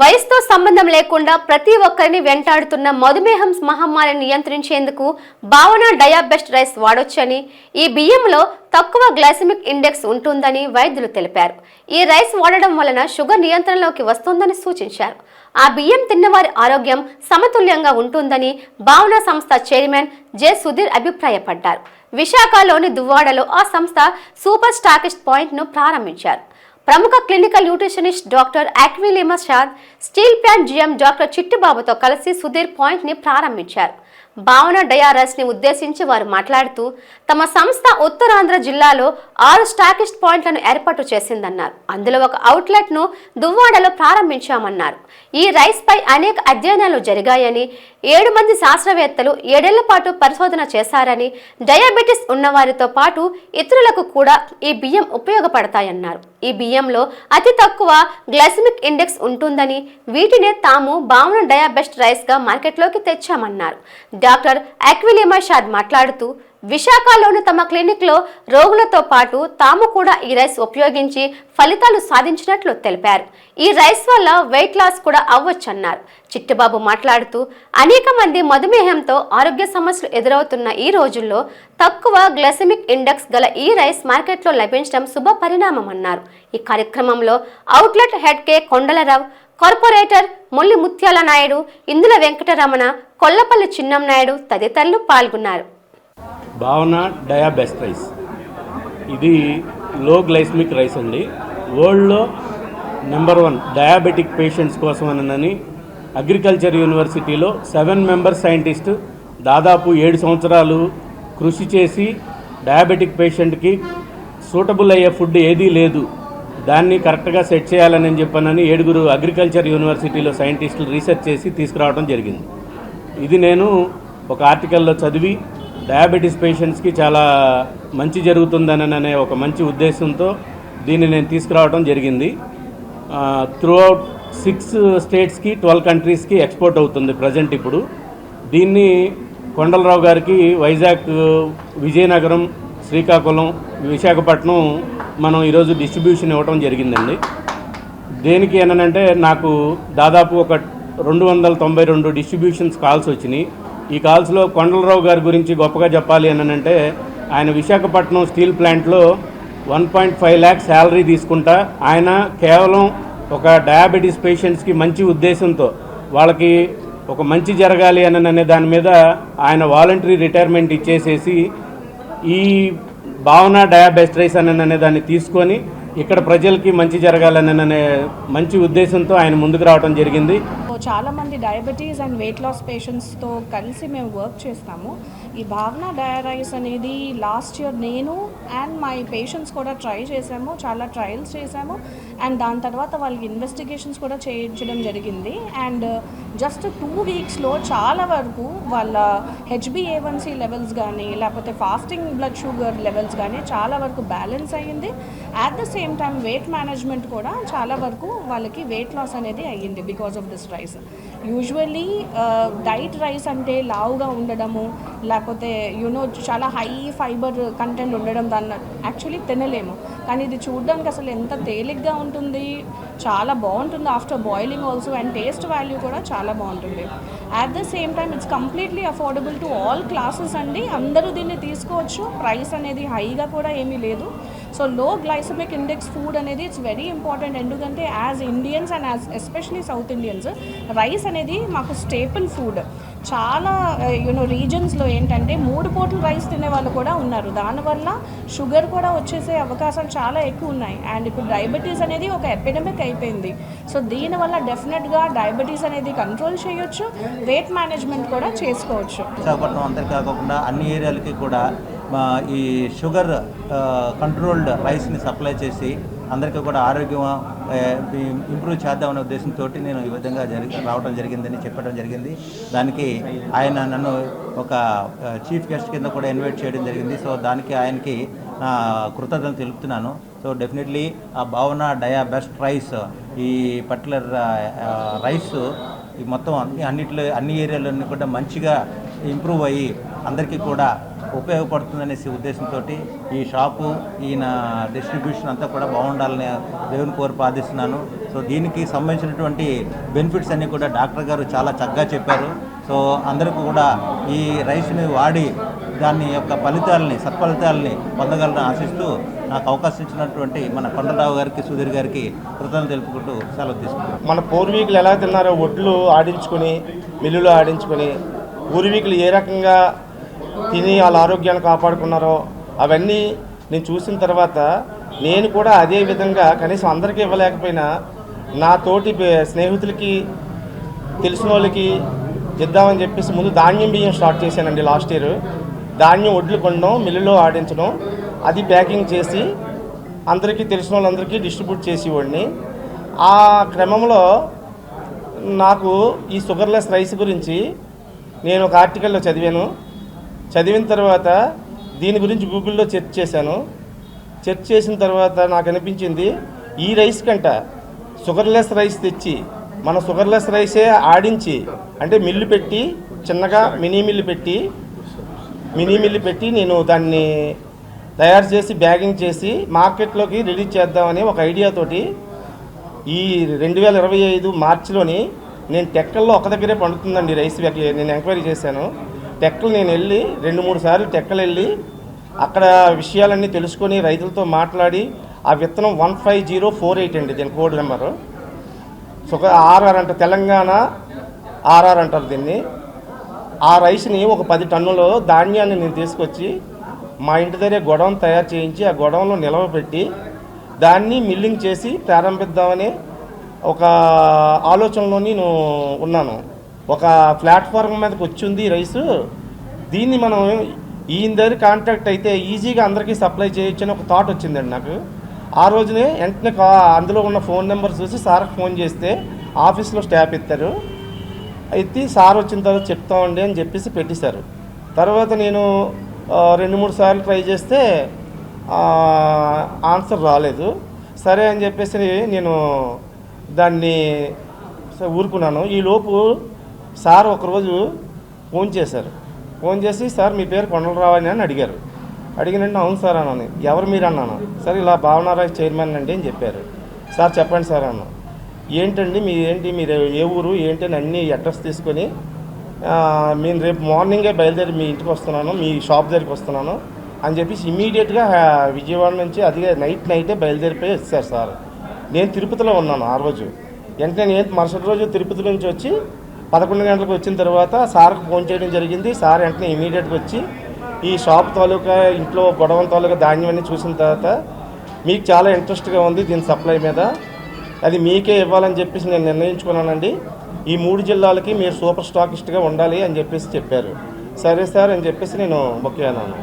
వయసుతో సంబంధం లేకుండా ప్రతి ఒక్కరిని వెంటాడుతున్న మధుమేహం మహమ్మారిని నియంత్రించేందుకు భావన డయాబెస్ట్ రైస్ వాడొచ్చని ఈ బియ్యంలో తక్కువ గ్లైసమిక్ ఇండెక్స్ ఉంటుందని వైద్యులు తెలిపారు. ఈ రైస్ వాడడం వలన షుగర్ నియంత్రణలోకి వస్తుందని సూచించారు. ఆ బియ్యం తిన్నవారి ఆరోగ్యం సమతుల్యంగా ఉంటుందని భావన సంస్థ చైర్మన్ జె. సుధీర్ అభిప్రాయపడ్డారు. విశాఖలోని దువ్వాడలో ఆ సంస్థ సూపర్ స్టాకిస్ట్ పాయింట్ను ప్రారంభించారు. ప్రముఖ క్లినికల్ న్యూట్రిషనిస్ట్ డాక్టర్ అక్విలిమా షాద్ స్టీల్ ప్లాంట్ జిఎం డాక్టర్ చిట్టుబాబుతో కలిసి సుధీర్ పాయింట్ని ప్రారంభించారు. భావన డయారస్ని ఉద్దేశించి వారు మాట్లాడుతూ తమ సంస్థ ఉత్తరాంధ్ర జిల్లాలో ఆరు స్టాకిస్ట్ పాయింట్లను ఏర్పాటు చేసిందన్నారు. అందులో ఒక అవుట్లెట్ను దువ్వాడలో ప్రారంభించామన్నారు. ఈ రైస్ పై అనేక అధ్యయనాలు జరిగాయని ఏడు మంది శాస్త్రవేత్తలు ఏడేళ్ళ పాటు పరిశోధన చేశారని డయాబెటిస్ ఉన్నవారితో పాటు ఇతరులకు కూడా ఈ బియ్యం ఉపయోగపడతాయన్నారు. ఈ బియ్యంలో అతి తక్కువ గ్లైసమిక్ ఇండెక్స్ ఉంటుందని వీటినే తాము భావన డయాబెస్ట్ రైస్గా మార్కెట్లోకి తెచ్చామన్నారు. డాక్టర్ అక్విలిమా షాద్ మాట్లాడుతూ విశాఖలోని తమ క్లినిక్లో రోగులతో పాటు తాము కూడా ఈ రైస్ ఉపయోగించి ఫలితాలు సాధించినట్లు తెలిపారు. ఈ రైస్ వల్ల వెయిట్ లాస్ కూడా అవ్వచ్చన్నారు. చిట్టిబాబు మాట్లాడుతూ అనేక మంది మధుమేహంతో ఆరోగ్య సమస్యలు ఎదురవుతున్న ఈ రోజుల్లో తక్కువ గ్లైసమిక్ ఇండెక్స్ గల ఈ రైస్ మార్కెట్లో లభించడం శుభ పరిణామం అన్నారు. ఈ కార్యక్రమంలో outlet head K. Kondalarao corporator Molli Mutyala Naidu ఇందుల Venkataramana Kollapalli చిన్నం నాయుడు తదితరులు పాల్గొన్నారు. భావన డయాబెస్ట్ రైస్ ఇది లో గ్లైస్మిక్ రైస్ అండి. వరల్డ్లో నెంబర్ వన్ డయాబెటిక్ పేషెంట్స్ కోసం అని అగ్రికల్చర్ యూనివర్సిటీలో సెవెన్ మెంబర్ సైంటిస్ట్ దాదాపు ఏడు సంవత్సరాలు కృషి చేసి డయాబెటిక్ పేషెంట్కి సూటబుల్ అయ్యే ఫుడ్ ఏదీ లేదు. దాన్ని కరెక్ట్గా సెట్ చేయాలని చెప్పానని ఏడుగురు అగ్రికల్చర్ యూనివర్సిటీలో సైంటిస్టులు రీసెర్చ్ చేసి తీసుకురావడం జరిగింది. ఇది నేను ఒక ఆర్టికల్లో చదివి డయాబెటీస్ పేషెంట్స్కి చాలా మంచి జరుగుతుందని అనే ఒక మంచి ఉద్దేశంతో దీన్ని నేను తీసుకురావడం జరిగింది. త్రూ అవుట్ సిక్స్ స్టేట్స్కి ట్వెల్వ్ కంట్రీస్కి ఎక్స్పోర్ట్ అవుతుంది ప్రజెంట్ ఇప్పుడు. దీన్ని కొండలరావు గారికి వైజాగ్ విజయనగరం శ్రీకాకుళం విశాఖపట్నం మనం ఈరోజు డిస్ట్రిబ్యూషన్ ఇవ్వడం జరిగిందండి. దేనికి ఏనంటే నాకు దాదాపు ఒక రెండు వందల తొంభై రెండు డిస్ట్రిబ్యూషన్స్ కాల్స్ వచ్చినాయి. ఈ కాల్స్లో కొండలరావు గారి గురించి గొప్పగా చెప్పాలి అనంటే ఆయన విశాఖపట్నం స్టీల్ ప్లాంట్లో one point five lakhs salary తీసుకుంటా. ఆయన కేవలం ఒక డయాబెటీస్ పేషెంట్స్కి మంచి ఉద్దేశంతో వాళ్ళకి ఒక మంచి జరగాలి అని అనే దాని మీద ఆయన వాలంటరీ రిటైర్మెంట్ ఇచ్చేసేసి ఈ భావన డయాబెస్ట్రైస్ అని అనే దాన్ని తీసుకొని ఇక్కడ ప్రజలకి మంచి జరగాలని అనే మంచి ఉద్దేశంతో ఆయన ముందుకు రావడం జరిగింది. చాలామంది డయాబెటీస్ అండ్ వెయిట్ లాస్ పేషెంట్స్తో కలిసి మేము వర్క్ చేస్తాము. ఈ భావన డయారైస్ అనేది లాస్ట్ ఇయర్ నేను అండ్ మై పేషెంట్స్ కూడా ట్రై చేసాము చాలా ట్రయల్స్ చేసాము. అండ్ దాని తర్వాత వాళ్ళకి ఇన్వెస్టిగేషన్స్ కూడా చేయించడం జరిగింది. అండ్ జస్ట్ టూ వీక్స్లో చాలా వరకు వాళ్ళ హెచ్బిఏవన్సీ లెవెల్స్ కానీ లేకపోతే ఫాస్టింగ్ బ్లడ్ షుగర్ లెవెల్స్ కానీ చాలా వరకు బ్యాలెన్స్ అయ్యింది. At the same time weight management కూడా చాలా వరకు వాళ్ళకి వెయిట్ లాస్ అనేది అయ్యింది because of this rice usually diet rice అంటే లావుగా ఉండడము లేకపోతే యూనో చాలా హై ఫైబర్ కంటెంట్ ఉండడం దాన్ని యాక్చువల్లీ తినలేము. కానీ ఇది చూడడానికి అసలు ఎంత తేలిగ్గా ఉంటుంది చాలా బాగుంటుంది after boiling also and taste value కూడా చాలా బాగుంటుంది. At the same time it's completely affordable to all classes అండి. అందరూ దీన్ని తీసుకోవచ్చు. ప్రైస్ అనేది హైగా కూడా ఏమీ లేదు. So low glycemic index food అనేది ఇట్స్ వెరీ ఇంపార్టెంట్ ఎందుకంటే as Indians and as especially south Indians rice అనేది మాకు స్టేపుల్ ఫుడ్ చాలా uh, యూనో రీజన్స్లో ఏంటంటే మూడు పూటలు రైస్ తినే వాళ్ళు కూడా ఉన్నారు. దానివల్ల షుగర్ కూడా వచ్చేసే అవకాశాలు చాలా ఎక్కువ ఉన్నాయి. అండ్ ఇప్పుడు డయాబెటీస్ అనేది ఒక ఎపిడమిక్ అయిపోయింది. సో దీనివల్ల డెఫినెట్గా డయాబెటీస్ అనేది కంట్రోల్ చేయొచ్చు వెయిట్ మేనేజ్మెంట్ కూడా చేసుకోవచ్చు. విశాఖపట్నం అంతే కాకుండా అన్ని ఏరియాలకి కూడా ఈ షుగర్ కంట్రోల్డ్ రైస్ని సప్లై చేసి అందరికీ కూడా ఆరోగ్యం ఇంప్రూవ్ చేద్దామనే ఉద్దేశంతో నేను ఈ విధంగా జరిగి రావడం జరిగిందని చెప్పడం జరిగింది. దానికి ఆయన నన్ను ఒక చీఫ్ గెస్ట్ కింద కూడా ఇన్వైట్ చేయడం జరిగింది. సో దానికి ఆయనకి నా కృతజ్ఞతలు తెలుపుతున్నాను. సో డెఫినెట్లీ ఆ భావన డయా బెస్ట్ రైస్ ఈ పర్టికులర్ రైస్ ఈ మొత్తం అన్ని అన్నిట్లో అన్ని ఏరియాలన్నీ కూడా మంచిగా ఇంప్రూవ్ అయ్యి అందరికీ కూడా ఉపయోగపడుతుందనేసి ఉద్దేశంతో ఈ షాపు ఈయన డిస్ట్రిబ్యూషన్ అంతా కూడా బాగుండాలని దేవుని కోరి ప్రార్థిస్తున్నాను. సో దీనికి సంబంధించినటువంటి బెనిఫిట్స్ అన్నీ కూడా డాక్టర్ గారు చాలా చక్కగా చెప్పారు. సో అందరికీ కూడా ఈ రైస్ని వాడి దాని యొక్క ఫలితాలని సత్ఫలితాలని పొందగలని ఆశిస్తూ నాకు అవకాశం ఇచ్చినటువంటి మన కొండరావు గారికి సుధీర్ గారికి కృతజ్ఞతలు తెలుపుకుంటూ సెలవు తీసుకుంటాను మన పూర్వీకులు ఎలా తిన్నారో ఒడ్లు ఆడించుకొని మిల్లులో ఆడించుకొని పూర్వీకులు ఏ రకంగా తిని వాళ్ళ ఆరోగ్యాన్ని కాపాడుకున్నారో అవన్నీ నేను చూసిన తర్వాత నేను కూడా అదే విధంగా కనీసం అందరికీ ఇవ్వలేకపోయినా నా తోటి స్నేహితులకి తెలిసిన వాళ్ళకి ఇద్దామని చెప్పేసి ముందు ధాన్యం బియ్యం స్టార్ట్ చేశానండి లాస్ట్ ఇయర్. ధాన్యం ఒడ్లు కొనడం మిల్లులో ఆడించడం అది ప్యాకింగ్ చేసి అందరికీ తెలిసిన వాళ్ళందరికీ డిస్ట్రిబ్యూట్ చేసేవాడిని. ఆ క్రమంలో నాకు ఈ షుగర్లెస్ రైస్ గురించి నేను ఒక ఆర్టికల్లో చదివాను. చదివిన తర్వాత దీని గురించి గూగుల్లో సెర్చ్ చేశాను. సెర్చ్ చేసిన తర్వాత నాకు అనిపించింది ఈ రైస్ కంట షుగర్లెస్ రైస్ తెచ్చి మన షుగర్లెస్ రైసే ఆడించి అంటే మిల్లు పెట్టి చిన్నగా మినీ మిల్లు పెట్టి మినీ మిల్లు పెట్టి నేను దాన్ని తయారు చేసి బ్యాగింగ్ చేసి మార్కెట్లోకి రిలీజ్ చేద్దామని ఒక ఐడియాతోటి ఈ రెండు వేల ఇరవై ఐదు మార్చిలోని నేను టెక్కల్లో ఒక దగ్గరే పండుతుందండి రైస్ బ్యాగ్ నేను ఎంక్వైరీ చేశాను. టెక్కలు నేను వెళ్ళి రెండు మూడు సార్లు టెక్కలు వెళ్ళి అక్కడ విషయాలన్నీ తెలుసుకొని రైతులతో మాట్లాడి ఆ విత్తనం one five zero four eight అండి దీని కోడ్ నెంబరు. సో ఆర్ఆర్ అంట తెలంగాణ ఆర్ఆర్ అంటారు దీన్ని. ఆ రైస్ని ఒక పది టన్నుల ధాన్యాన్ని నేను తీసుకొచ్చి మా ఇంటి దగ్గర గొడవను తయారు చేయించి ఆ గొడవలో నిలవ పెట్టి దాన్ని మిల్లింగ్ చేసి ప్రారంభిద్దామని ఒక ఆలోచనలో నేను ఉన్నాను. ఒక ప్లాట్ఫామ్ మీదకి వచ్చింది ఈ రైసు. దీన్ని మనం ఈయన దగ్గర కాంటాక్ట్ అయితే ఈజీగా అందరికీ సప్లై చేయొచ్చు అని ఒక థాట్ వచ్చిందండి నాకు. ఆ రోజునే వెంటనే కా అందులో ఉన్న ఫోన్ నెంబర్ చూసి సార్కి ఫోన్ చేస్తే ఆఫీస్లో స్టాప్ ఇస్తారు. అయితే సార్ వచ్చిన తర్వాత చెప్తామండి అని చెప్పేసి పెట్టేశారు. తర్వాత నేను రెండు మూడు సార్లు ట్రై చేస్తే ఆన్సర్ రాలేదు. సరే అని చెప్పేసి నేను దాన్ని ఊరుకున్నాను. ఈలోపు సార్ ఒకరోజు ఫోన్ చేశారు. ఫోన్ చేసి సార్ మీ పేరు కొండలరావని అని అడిగారు. అడిగినంటే అవును సార్ అన్నాను. ఎవరు మీరు అన్నాను. సార్ ఇలా భావనారాయ్ చైర్మన్ అండి అని చెప్పారు. సార్ చెప్పండి సార్ అన్నాను. ఏంటండి మీ ఏంటి మీరు ఏ ఊరు ఏంటి అని అన్ని అడ్రస్ తీసుకొని నేను రేపు మార్నింగే బయలుదేరి మీ ఇంటికి వస్తున్నాను మీ షాప్ దగ్గరికి వస్తున్నాను అని చెప్పేసి ఇమీడియట్గా విజయవాడ నుంచి అది నైట్ నైటే బయలుదేరిపోయి వచ్చారు సార్. నేను తిరుపతిలో ఉన్నాను ఆ రోజు. వెంటనే నేను మరుసటి రోజు తిరుపతి నుంచి వచ్చి పదకొండు గంటలకు వచ్చిన తర్వాత సార్కి ఫోన్ చేయడం జరిగింది. సార్ వెంటనే ఇమీడియట్గా వచ్చి ఈ షాప్ తాలూకా ఇంట్లో గొడవ తాలూకా ధాన్యం అన్ని చూసిన తర్వాత మీకు చాలా ఇంట్రెస్ట్గా ఉంది దీని సప్లై మీద. అది మీకే ఇవ్వాలని చెప్పేసి నేను నిర్ణయించుకున్నానండి. ఈ మూడు జిల్లాలకి మీరు సూపర్ స్టాకిస్ట్గా ఉండాలి అని చెప్పేసి చెప్పారు. సరే సార్ అని చెప్పేసి నేను ఓకే అన్నాను